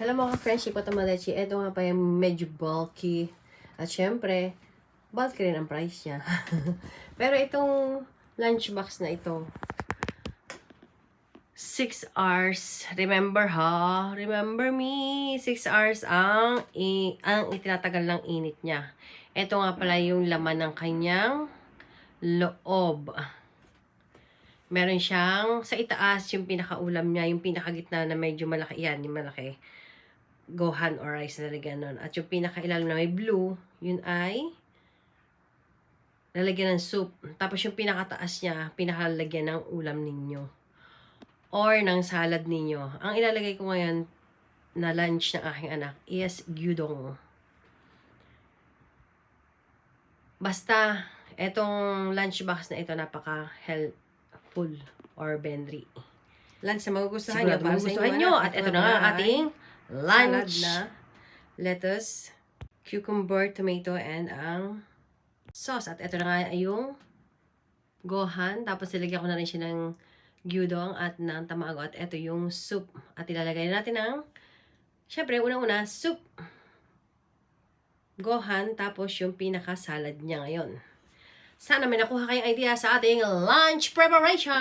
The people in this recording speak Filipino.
Hello mga friendship at Tomodachi. Ito nga pa yung medyo bulky. At syempre, bulky rin ang price niya. Pero itong lunchbox na ito, 6 hours. Remember ha? Remember me? 6 hours ang, i- ang itinatagal ng init niya. Ito nga pala yung laman ng kanyang loob. Meron siyang, sa itaas, yung pinakaulam niya, yung pinakagitna na medyo malaki yan, yung malaki. Gohan or rice na lagyan nun. At yung pinakailalim na may blue, yun ay lalagyan ng soup. Tapos yung pinakataas niya, pinakalagyan ng ulam ninyo. Or ng salad ninyo. Ang ilalagay ko ngayon na lunch ng aking anak is gyudong. Basta, etong lunchbox na ito napaka-helpful or benry. Lunch na magugustuhan nyo. Para sa magugustuhan inyo. nyo. At ito na nga ating lunch salad na. lettuce, cucumber, tomato, and ang sauce. At ito na nga yung gohan. Tapos nilagyan ko na rin siya ng gyudong at ng tamago. At ito yung soup. At ilalagay natin ng, syempre, unang-una, soup. Gohan, tapos yung pinaka-salad niya ngayon. Sana may nakuha kayong idea sa ating lunch preparation!